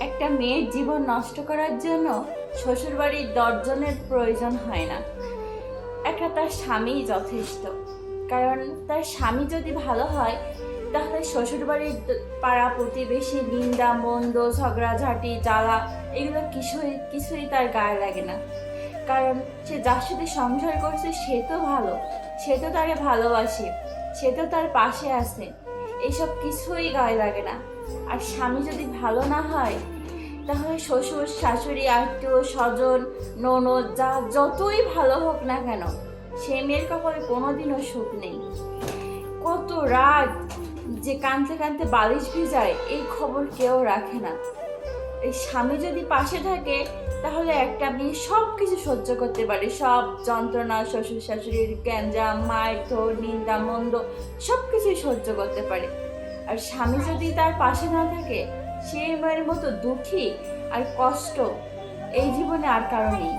একটা মেয়ের জীবন নষ্ট করার জন্য শ্বশুরবাড়ির দশজনের প্রয়োজন হয় না। একটা তার স্বামীই যথেষ্ট। কারণ তার স্বামী যদি ভালো হয়, তাহলে শ্বশুরবাড়ির পাড়া প্রতিবেশী নিন্দা, মন্দ, ঝগড়াঝাটি, জ্বালা, এগুলো কিছুই কিছুই তার গায়ে লাগে না। কারণ সে যার সাথে সংসার করছে, সে তো ভালো। সে তো তাকে ভালোবাসে। সে তো তার পাশে আছে। এইসব কিছুই গায়ে লাগে না। আর স্বামী যদি ভালো না হয়, তাহলে শ্বশুর, শাশুড়ি, আত্মীয়, স্বজন, ননদ, যা যতই ভালো হোক না কেন, সে মেয়ের কপালে কোনোদিনও সুখ নেই। কত রাগ যে কানতে কানতে বালিশ ভিজায়, এই খবর কেউ রাখে না। এই স্বামী যদি পাশে থাকে, তাহলে একটা মেয়ে সব কিছু সহ্য করতে পারে সব যন্ত্রণা, শ্বশুর শাশুড়ির গ্যাঞ্জাম মায়ের নিন্দা, মন্দ সব কিছুই সহ্য করতে পারে। আর স্বামী যদি তার পাশে না থাকে, সে মেয়ের মতো দুঃখী আর কষ্ট এই জীবনে আর কারও নেই।